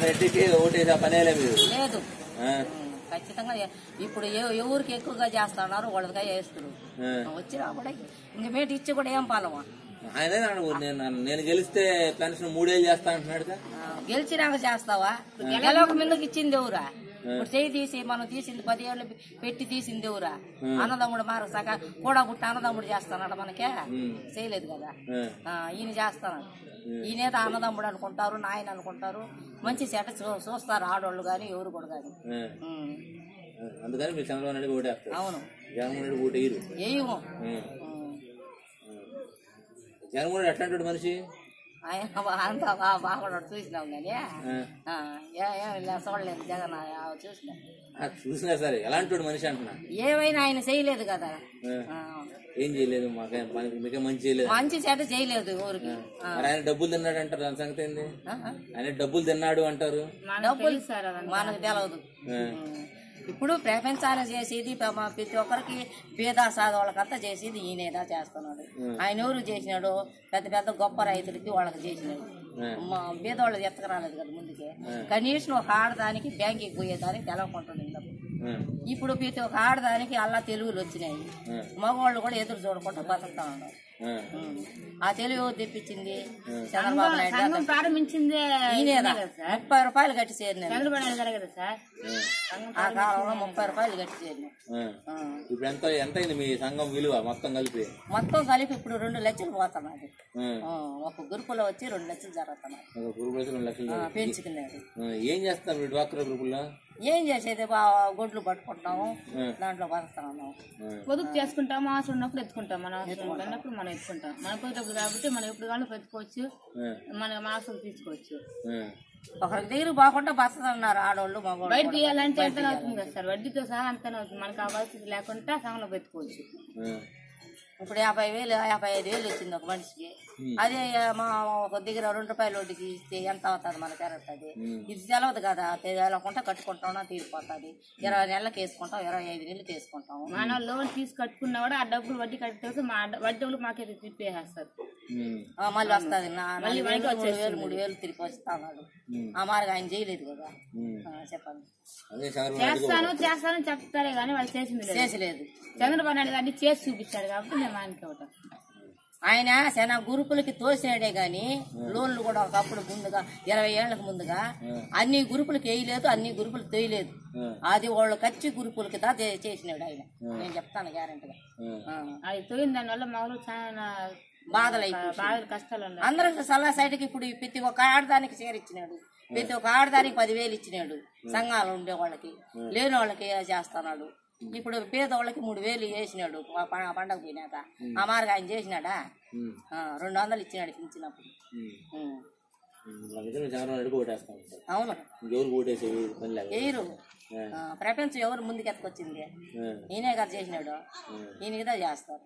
రెడ్డికి ఓటేసే లేదు. ఉమ్, ఖచ్చితంగా ఇప్పుడు ఎవరికి ఎక్కువగా చేస్తున్నారు వాళ్ళకి వేస్తున్నారు ఆ. వచ్చి రాబడే ఇంక మేటి ఇచ్చి కూడా ఏం పాలమా? ఆయనే నేను గెలిస్తే పెన్షన్ మూడేళ్ళు చేస్తా అంటున్నాడు గెలిచినాక చేస్తావా? గెలవక ముందుకు ఇచ్చింది ఎవరా? ఇప్పుడు చేయి తీసి మనం తీసింది పది ఏళ్ళు పెట్టి తీసింది ఎవరా? అన్నదమ్ముడు మార సగ కూడా పుట్టి అన్నదమ్ముడు చేస్తున్నాడు మనకే. చేయలేదు కదా? ఆ, ఈయన చేస్తున్నాడు ఈయనేదో అన్నదమ్ముడు అనుకుంటారు నాయన అనుకుంటారు. మంచి చెడ్డ చూ- చూస్తారు ఆడవాళ్ళు కానీ ఎవరు కూడా కానీ అందుకని మీరు చంద్రబాబు నాయుడు ఓటేస్తారు అవును. జగన్మోహన్ రెడ్డి ఓటేయరు. జగన్మోహన్ రెడ్డి ఎట్లాంటి మనిషి? ఆయన అంత బాగా బాగున్నాడు చూసినాం కానీ ఆ. ఆ, ఏ- ఏం లే, చూడలేదు జగన్ ఆ, చూసినాం. ఆ, చూసినా సరే ఎలాంటి మనిషి అంటున్నా? ఏమైనా ఆయన చేయలేదు కదా. ఏం చేయలేదు మాకే మంచి చేయలేదు. మంచి చెడ్డ చేయలేదు ఊరికి. ఆయన డబ్బులు తిన్నాడు అంటారు దాని సంగతి ఏంది. ఆయన డబ్బులు తిన్నాడు అంటారు. డబ్బులు మనకు. ఉం. ఇప్పుడు ప్రపంచాన్ని చేసేది ప్రతి ఒక్కరికి పేద సాధవాళ్ళకంతా చేసేది ఈయనేదా చేస్తున్నాడు. ఆయన ఎవరు చేసినాడు పెద్ద పెద్ద గొప్ప రైతులకి వాళ్ళకి చేసినాడు. మా ఎత్తకరాలేదు కదా ముందుకే. కనీసం ఒక ఆడదానికి బ్యాంకుకి పోయేదానికి తెలవకుంటుంది. ఇప్పుడు ప్రతి ఒక్క ఆడదానికి అల్లా తెలుగులు వచ్చినాయి. మగవాళ్ళు కూడా ఎదురు చూడకుండా బతుకుతా ఉన్నారు. ఆ. తెలుగు తెప్పించింది? చంద్రబాబు నాయుడు. ప్రారంభించిందే ముప్పై రూపాయలు కట్టి చేరిన ఆ. కాలంలో ముప్పై రూపాయలు కట్టి చేరిన. ఇప్పుడు ఎంత ఎంత అయింది మీ సంఘం విలువ మొత్తం కలిపి? మొత్తం కలిపి ఇప్పుడు రెండు లక్షలు. ఆ, ఒక గ్రూపులో వచ్చి రెండు లక్షలు పెంచుకునేది ఆ, ఏం చేస్తారు మీరు డ్వాక్రా గ్రూపుల్లో? ఏం చేసేది? బా గొడ్లు పట్టుకుంటాము దాంట్లో బతుకుతా ఉన్నాము పొదుపు చేసుకుంటాం అవసరం ఉన్నప్పుడు ఎత్తుకుంటాం మన అవసరం ఉన్నప్పుడు మనం ఎత్తుకుంటాం మన పొదుపు కాబట్టి మనం ఎప్పుడు కావాలో పెట్టుకోవచ్చు మన మాసం తీసుకోవచ్చు. ఆ. ఒకరికి దగ్గర బాగుంటే బతుకుతున్నారు ఆడవాళ్ళు మగవాళ్ళు బయట తీయాలంటే ఎంత అవుతుంది కదా సార్? వడ్డీతో సహా అంతనే అవుతుంది. మనకు ఆ పరిస్థితి లేకుండా సంఘంలో పెట్టుకోవచ్చు. ఇప్పుడు యాభై వేలు యాభై ఐదు వేలు వచ్చింది ఒక మనిషికి. అదే మా ఒక దగ్గర రెండు రూపాయల వడ్డీకి ఇస్తే ఎంత అవుతుంది మనకి ఎరవుతుంది ఇది తెలవదు కదా. తెలవకుండా కట్టుకుంటాం తీరిపోతుంది. ఇరవై నెలలకు వేసుకుంటాం ఇరవై ఐదు నెలలకు వేసుకుంటాం మన లోన్ తీసి కట్టుకున్నా కూడా ఆ డబ్బులు వడ్డీ కట్టేసి మా వడ్డీ డబ్బులు మాకే. ఆ, మళ్ళీ వస్తుంది. నాలుగు వేలు మూడు వేలు మూడు వేలు తిరిగి వస్తున్నాడు. ఆ మార్గం ఆయన చేయలేదు కదా. చెప్పండి. చేస్తాను చేస్తాను చెప్తారే కానీ వాళ్ళు చేసింది లేదు చేసలేదు. చంద్రబాబు నాయుడు గారిని చేసి చూపించాడు కాబట్టి మేము ఆయనకి ఒకటి ఆయన చాలా గ్రూపులకి తోసినాడే గాని లోన్లు కూడా ఒకప్పుడు ముందుగా ఇరవై ఏళ్ళకు ముందుగా అన్ని గ్రూపులకి వేయలేదు అన్ని గ్రూపులు తోయలేదు. అది వాళ్ళు కచ్చి గ్రూపులకి దా చేసినాడు ఆయన. నేను చెప్తాను గ్యారెంటీగా అది పోయిన దానివల్ల మామూలు చాలా బాధలు బాధలు కష్టాలు ఉన్నాయి. అందరికి సల్లా సైడ్కి ఇప్పుడు ప్రతి ఒక్క ఆడదానికి చేరిచ్చినాడు ప్రతి ఒక్క ఆడదానికి పదివేలు ఇచ్చినాడు. సంఘాలు ఉండే వాళ్ళకి. లేని వాళ్ళకి చేస్తున్నాడు. ఇప్పుడు పేదవాళ్ళకి మూడు వేలు వేసినాడు పండగ పోయినాక. ఆ మార్గం ఆయన చేసినాడా? ఆ, రెండు వందలు ఇచ్చినాడు ఓటేస్తాం అవును. ఆ, ప్రపంచం ఎవరు ముందుకు ఎత్తుకొచ్చింది ఈయనే కదా చేసినాడు. ఈయన కదా చేస్తారు